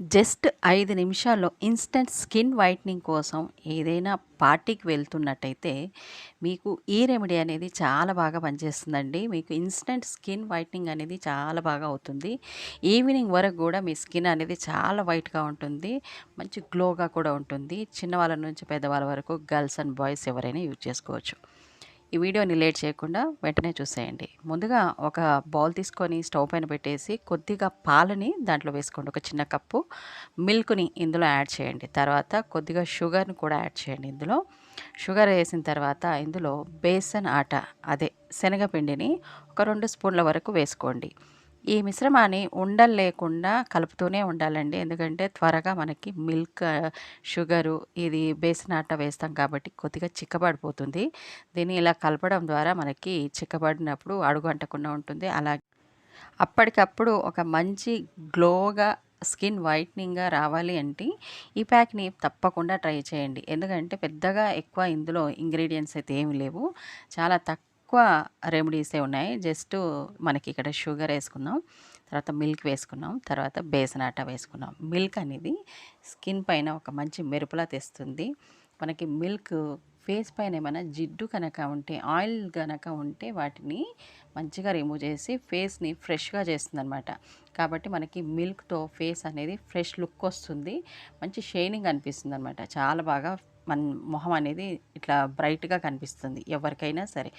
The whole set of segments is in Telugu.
జస్ట్ ఐదు నిమిషాల్లో ఇన్స్టంట్ స్కిన్ వైట్నింగ్ కోసం ఏదైనా పార్టీకి వెళ్తున్నట్టయితే మీకు ఈ రెమెడీ అనేది చాలా బాగా పనిచేస్తుందండి. మీకు ఇన్స్టంట్ స్కిన్ వైట్నింగ్ అనేది చాలా బాగా అవుతుంది. ఈవినింగ్ వరకు కూడా మీ స్కిన్ అనేది చాలా వైట్గా ఉంటుంది. మంచి గ్లోగా కూడా ఉంటుంది. చిన్నవాళ్ళ నుంచి పెద్దవాళ్ళ వరకు గర్ల్స్ అండ్ బాయ్స్ ఎవరైనా యూజ్ చేసుకోవచ్చు. ఈ వీడియోని లేట్ చేయకుండా వెంటనే చూసేయండి. ముందుగా ఒక బౌల్ తీసుకొని స్టవ్ పైన పెట్టేసి కొద్దిగా పాలని దాంట్లో వేసుకోండి. ఒక చిన్న కప్పు మిల్క్ని ఇందులో యాడ్ చేయండి. తర్వాత కొద్దిగా షుగర్ని కూడా యాడ్ చేయండి ఇందులో. షుగర్ వేసిన తర్వాత ఇందులో బేసన్ ఆట అదే శనగపిండిని ఒక రెండు స్పూన్ల వరకు వేసుకోండి. ఈ మిశ్రమాన్ని ఉండలు లేకుండా కలుపుతూనే ఉండాలండి. ఎందుకంటే త్వరగా మనకి మిల్క్ షుగరు ఇది బేసిన్ ఆట వేస్తాం కాబట్టి కొద్దిగా చిక్కబడిపోతుంది. దీన్ని ఇలా కలపడం ద్వారా మనకి చిక్కబడినప్పుడు అడుగు అంటకుండా ఉంటుంది. అలాగే అప్పటికప్పుడు ఒక మంచి గ్లోగా స్కిన్ వైట్నింగ్గా రావాలి అంటే ఈ ప్యాక్ని తప్పకుండా ట్రై చేయండి. ఎందుకంటే పెద్దగా ఎక్కువ ఇందులో ఇంగ్రీడియంట్స్ అయితే ఏమి లేవు. చాలా తక్కువ ఎక్కువ రెమెడీసే ఉన్నాయి. జస్ట్ మనకి ఇక్కడ షుగర్ వేసుకున్నాం తర్వాత మిల్క్ వేసుకున్నాం తర్వాత బేసన్ ఆట వేసుకున్నాం. మిల్క్ అనేది స్కిన్ పైన ఒక మంచి మెరుపులా తెస్తుంది. మనకి మిల్క్ ఫేస్ పైన ఏమైనా జిడ్డు కనుక ఉంటే ఆయిల్ కనుక ఉంటే వాటిని మంచిగా రిమూవ్ చేసి ఫేస్ని ఫ్రెష్గా చేస్తుంది అనమాట కాబట్టి మనకి మిల్క్తో ఫేస్ అనేది ఫ్రెష్ లుక్ వస్తుంది. మంచి షైనింగ్ అనిపిస్తుంది అనమాట చాలా బాగా మన మొహం అనేది ఇట్లా బ్రైట్గా కనిపిస్తుంది. ఎవరికైనా సరే.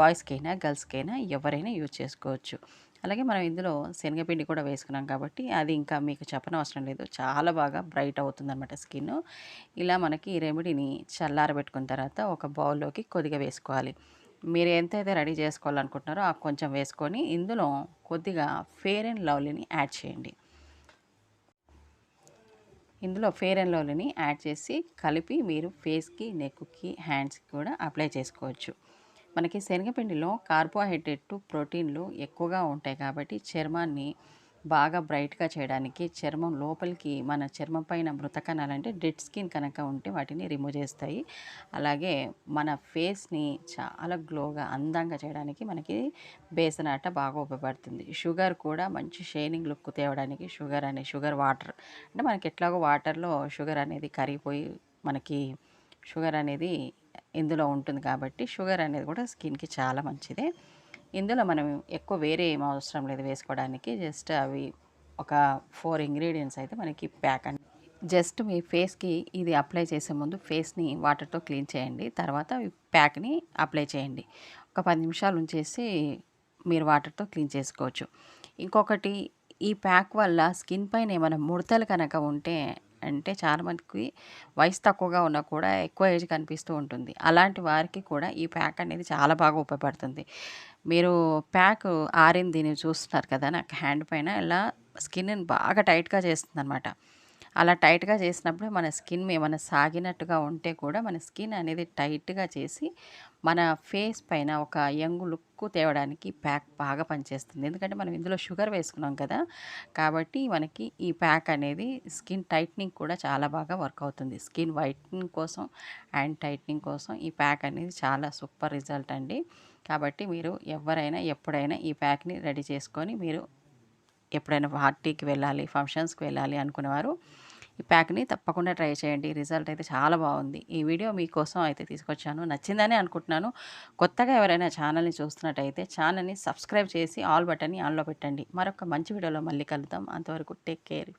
బాయ్స్కైనా గర్ల్స్కైనా ఎవరైనా యూజ్ చేసుకోవచ్చు. అలాగే మనం ఇందులో శనగపిండి కూడా వేసుకున్నాం కాబట్టి అది ఇంకా మీకు చెప్పనవసరం లేదు. చాలా బాగా బ్రైట్ అవుతుంది అనమాట స్కిన్. ఇలా మనకి ఈ రెమెడీని చల్లారబెట్టుకున్న తర్వాత ఒక బౌల్లోకి కొద్దిగా వేసుకోవాలి. మీరు ఎంతైతే రెడీ చేసుకోవాలనుకుంటున్నారో ఆ కొంచెం వేసుకొని ఇందులో కొద్దిగా ఫేర్ అండ్ లవ్లీని యాడ్ చేయండి. ఇందులో ఫేర్ అండ్ లవ్లీని యాడ్ చేసి కలిపి మీరు ఫేస్కి నెక్కి హ్యాండ్స్కి కూడా అప్లై చేసుకోవచ్చు. మనకి శనగపిండిలో కార్బోహైడ్రేట్ ప్రోటీన్లు ఎక్కువగా ఉంటాయి కాబట్టి చర్మాన్ని బాగా బ్రైట్గా చేయడానికి చర్మం లోపలికి మన చర్మం పైన మృత అంటే డెడ్ స్కిన్ కనుక ఉంటే వాటిని రిమూవ్ చేస్తాయి. అలాగే మన ఫేస్ని చాలా గ్లోగా అందంగా చేయడానికి మనకి బేసన్ ఆట బాగా ఉపయోగపడుతుంది. షుగర్ కూడా మంచి షైనింగ్ లుక్ తేవడానికి షుగర్ అనే షుగర్ వాటర్ అంటే మనకి ఎట్లాగో వాటర్లో షుగర్ అనేది కరిగిపోయి మనకి షుగర్ అనేది ఇందులో ఉంటుంది కాబట్టి షుగర్ అనేది కూడా స్కిన్కి చాలా మంచిదే. ఇందులో మనం ఎక్కువ వేరే ఏం అవసరం లేదు వేసుకోవడానికి. జస్ట్ అవి ఒక ఫోర్ ఇంగ్రీడియంట్స్ అయితే మనకి ప్యాక్ అండి జస్ట్ మీ ఫేస్కి ఇది అప్లై చేసే ముందు ఫేస్ని వాటర్తో క్లీన్ చేయండి. తర్వాత ప్యాక్ని అప్లై చేయండి. ఒక పది నిమిషాలు ఉంచేసి మీరు వాటర్తో క్లీన్ చేసుకోవచ్చు. ఇంకొకటి ఈ ప్యాక్ వల్ల స్కిన్ పైన ఏమైనా ముడతలు కనుక ఉంటే అంటే చాలామందికి వయసు తక్కువగా ఉన్నా కూడా ఎక్కువ ఏజ్ కనిపిస్తూ ఉంటుంది. అలాంటి వారికి కూడా ఈ ప్యాక్ అనేది చాలా బాగా ఉపయోగపడుతుంది. మీరు ప్యాక్ ఆరింది దీన్ని చూస్తున్నారు కదా నాకు హ్యాండ్ పైన ఇలా స్కిన్ బాగా టైట్గా చేస్తుంది అనమాట అలా టైట్గా చేసినప్పుడు మన స్కిన్ ఏమైనా సాగినట్టుగా ఉంటే కూడా మన స్కిన్ అనేది టైట్గా చేసి మన ఫేస్ పైన ఒక యంగ్ లుక్ తేవడానికి ప్యాక్ బాగా పనిచేస్తుంది. ఎందుకంటే మనం ఇందులో షుగర్ వేసుకున్నాం కదా కాబట్టి మనకి ఈ ప్యాక్ అనేది స్కిన్ టైట్నింగ్ కూడా చాలా బాగా వర్క్ అవుతుంది. స్కిన్ వైట్నింగ్ కోసం అండ్ టైట్నింగ్ కోసం ఈ ప్యాక్ అనేది చాలా సూపర్ రిజల్ట్ అండి. కాబట్టి మీరు ఎవరైనా ఎప్పుడైనా ఈ ప్యాక్ని రెడీ చేసుకొని మీరు ఎప్పుడైనా పార్టీకి వెళ్ళాలి ఫంక్షన్స్కి వెళ్ళాలి అనుకునేవారు. ఈ ప్యాక్ని తప్పకుండా ట్రై చేయండి. రిజల్ట్ అయితే చాలా బాగుంది. ఈ వీడియో మీకోసం అయితే తీసుకొచ్చాను. నచ్చిందని అనుకుంటున్నాను. కొత్తగా ఎవరైనా ఛానల్ని చూస్తున్నట్టయితే ఛానల్ని సబ్స్క్రైబ్ చేసి ఆల్ బటన్ని ఆన్లో పెట్టండి. మరొక మంచి వీడియోలో మళ్ళీ కలుద్దాం. అంతవరకు టేక్ కేర్.